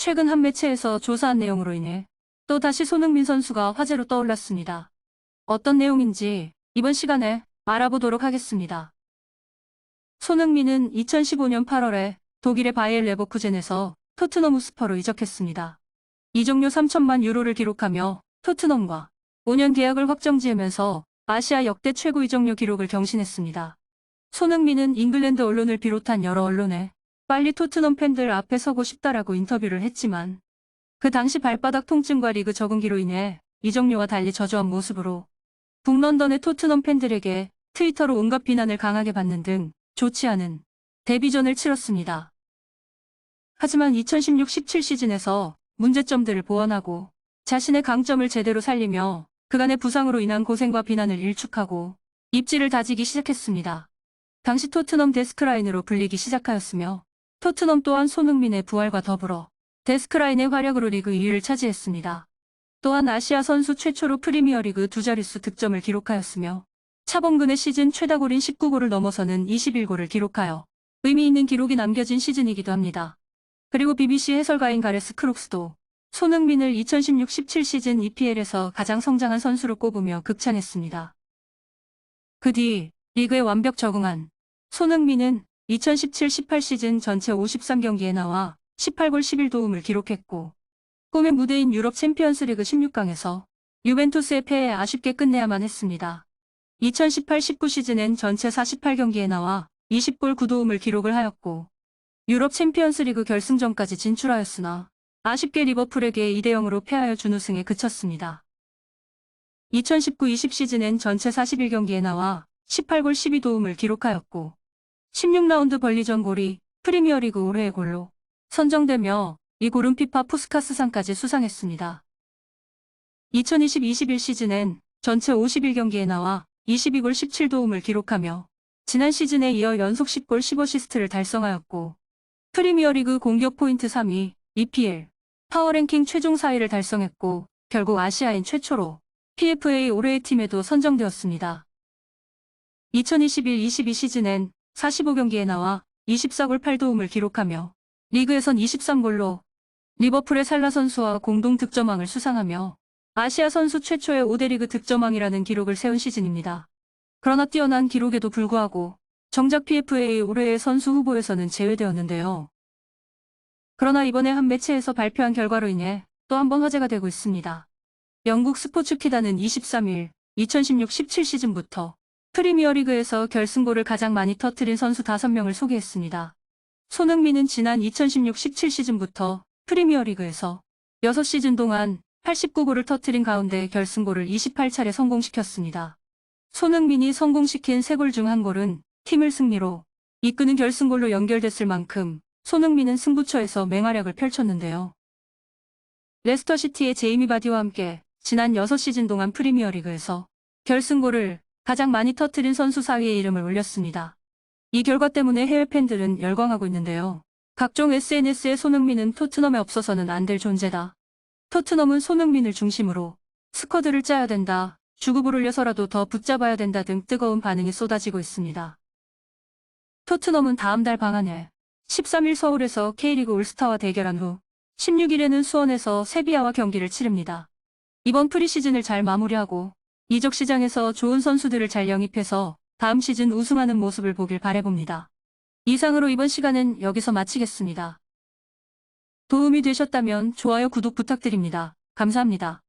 최근 한 매체에서 조사한 내용으로 인해 또 다시 손흥민 선수가 화제로 떠올랐습니다. 어떤 내용인지 이번 시간에 알아보도록 하겠습니다. 손흥민은 2015년 8월에 독일의 바이엘 레버쿠젠에서 토트넘 우스퍼로 이적했습니다. 이적료 3천만 유로를 기록하며 토트넘과 5년 계약을 확정 지으면서 아시아 역대 최고 이적료 기록을 경신했습니다. 손흥민은 잉글랜드 언론을 비롯한 여러 언론에 빨리 토트넘 팬들 앞에 서고 싶다라고 인터뷰를 했지만 그 당시 발바닥 통증과 리그 적응기로 인해 이적료와 달리 저조한 모습으로 북런던의 토트넘 팬들에게 트위터로 온갖 비난을 강하게 받는 등 좋지 않은 데뷔전을 치렀습니다. 하지만 2016-17 시즌에서 문제점들을 보완하고 자신의 강점을 제대로 살리며 그간의 부상으로 인한 고생과 비난을 일축하고 입지를 다지기 시작했습니다. 당시 토트넘 데스크라인으로 불리기 시작하였으며 토트넘 또한 손흥민의 부활과 더불어 데스크라인의 활약으로 리그 2위를 차지했습니다. 또한 아시아 선수 최초로 프리미어리그 두 자릿수 득점을 기록하였으며 차범근의 시즌 최다골인 19골을 넘어서는 21골을 기록하여 의미 있는 기록이 남겨진 시즌이기도 합니다. 그리고 BBC 해설가인 가레스 크록스도 손흥민을 2016-17 시즌 EPL에서 가장 성장한 선수로 꼽으며 극찬했습니다. 그 뒤 리그에 완벽 적응한 손흥민은 2017-18 시즌 전체 53경기에 나와 18골 11도움을 기록했고 꿈의 무대인 유럽 챔피언스리그 16강에서 유벤투스의 패에 아쉽게 끝내야만 했습니다. 2018-19 시즌엔 전체 48경기에 나와 20골 9도움을 기록을 하였고 유럽 챔피언스리그 결승전까지 진출하였으나 아쉽게 리버풀에게 2대0으로 패하여 준우승에 그쳤습니다. 2019-20 시즌엔 전체 41경기에 나와 18골 12도움을 기록하였고 16라운드 벌리전 골이 프리미어리그 올해의 골로 선정되며 이 골은 피파 푸스카스상까지 수상했습니다. 2020-21 시즌엔 전체 51경기에 나와 22골 17도움을 기록하며 지난 시즌에 이어 연속 10골 15시스트를 달성하였고 프리미어리그 공격 포인트 3위, EPL, 파워랭킹 최종 4위를 달성했고 결국 아시아인 최초로 PFA 올해의 팀에도 선정되었습니다. 2021-22 시즌엔 45경기에 나와 24골 8도움을 기록하며 리그에선 23골로 리버풀의 살라 선수와 공동 득점왕을 수상하며 아시아 선수 최초의 5대 리그 득점왕이라는 기록을 세운 시즌입니다. 그러나 뛰어난 기록에도 불구하고 정작 PFA 올해의 선수 후보에서는 제외되었는데요. 그러나 이번에 한 매체에서 발표한 결과로 인해 또 한 번 화제가 되고 있습니다. 영국 스포츠 키다는 23일 2016-17 시즌부터 프리미어리그에서 결승골을 가장 많이 터트린 선수 5명을 소개했습니다. 손흥민은 지난 2016-17 시즌부터 프리미어리그에서 6시즌 동안 89골을 터트린 가운데 결승골을 28차례 성공시켰습니다. 손흥민이 성공시킨 3골 중한 골은 팀을 승리로 이끄는 결승골로 연결됐을 만큼 손흥민은 승부처에서 맹활약을 펼쳤는데요. 레스터시티의 제이미 바디와 함께 지난 6시즌 동안 프리미어리그에서 결승골을 가장 많이 터트린 선수 4위에 이름을 올렸습니다. 이 결과 때문에 해외 팬들은 열광하고 있는데요. 각종 SNS에 손흥민은 토트넘에 없어서는 안 될 존재다. 토트넘은 손흥민을 중심으로 스쿼드를 짜야 된다. 주급을 올려서라도 더 붙잡아야 된다 등 뜨거운 반응이 쏟아지고 있습니다. 토트넘은 다음 달 방안에 13일 서울에서 K리그 올스타와 대결한 후 16일에는 수원에서 세비야와 경기를 치릅니다. 이번 프리시즌을 잘 마무리하고 이적 시장에서 좋은 선수들을 잘 영입해서 다음 시즌 우승하는 모습을 보길 바래봅니다. 이상으로 이번 시간은 여기서 마치겠습니다. 도움이 되셨다면 좋아요 구독 부탁드립니다. 감사합니다.